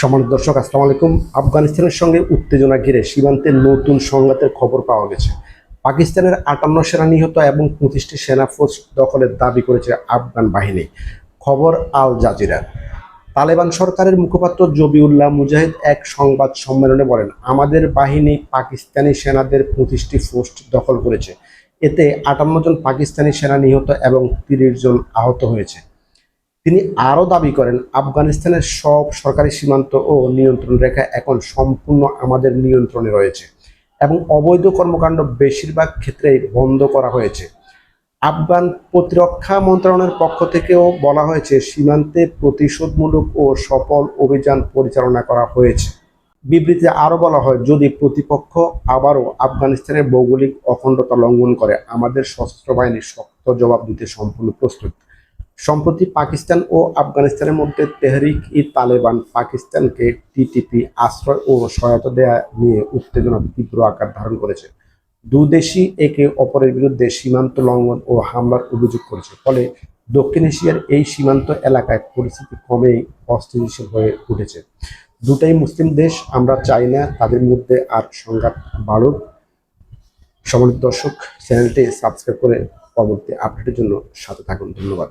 সম্মানিত দর্শক, আসসালামু আলাইকুম। আফগানিস্তানের সঙ্গে উত্তেজনা ঘিরে সীমান্তে নতুন সংঘাতের খবর পাওয়া গেছে। পাকিস্তানের আটান্ন সেনা নিহত এবং পঁচিশটি সেনা ফোর্স দখলের দাবি করেছে আফগান বাহিনী। খবর আল জাজিরা। তালেবান সরকারের মুখপাত্র জবিউল্লাহ মুজাহিদ এক সংবাদ সম্মেলনে বলেন, আমাদের বাহিনী পাকিস্তানি সেনাদের পঁচিশটি পোস্ট দখল করেছে। এতে আটান্ন জন পাকিস্তানি সেনা নিহত এবং তিরিশ জন আহত হয়েছে। তিনি আরও দাবি করেন, আফগানিস্তানের সব সরকারি সীমান্ত ও নিয়ন্ত্রণ রেখা এখন সম্পূর্ণ আমাদের নিয়ন্ত্রণে রয়েছে এবং অবৈধ কর্মকাণ্ড বেশিরভাগ ক্ষেত্রেই বন্ধ করা হয়েছে। আফগান প্রতিরক্ষা মন্ত্রণালয়ের পক্ষ থেকেও বলা হয়েছে, সীমান্তে প্রতিশোধমূলক ও সফল অভিযান পরিচালনা করা হয়েছে। বিবৃতিতে আরও বলা হয়, যদি প্রতিপক্ষ আবারও আফগানিস্তানের ভৌগোলিক অখণ্ডতা লঙ্ঘন করে, আমাদের সশস্ত্র বাহিনী শক্ত জবাব দিতে সম্পূর্ণ প্রস্তুত। সম্প্রতি পাকিস্তান ও আফগানিস্তানের মধ্যে তেহরিক ই তালেবান পাকিস্তানকে টিটিপি আশ্রয় ও সহায়তা দেয়া নিয়ে উত্তেজনা তীব্র আকার ধারণ করেছে। দুদেশই একে অপরের বিরুদ্ধে সীমান্ত লঙ্ঘন ও হামলার অভিযোগ করেছে। ফলে দক্ষিণ এশিয়ার এই সীমান্ত এলাকায় পরিস্থিতি ক্রমেই অস্থিতিশীল হয়ে উঠেছে। দুটাই মুসলিম দেশ, আমরা চাই না তাদের মধ্যে আর সংঘাত বাড়ুক। সম্মানিত দর্শক, চ্যানেলটি সাবস্ক্রাইব করে পরবর্তী আপডেটের জন্য সাথে থাকুন। ধন্যবাদ।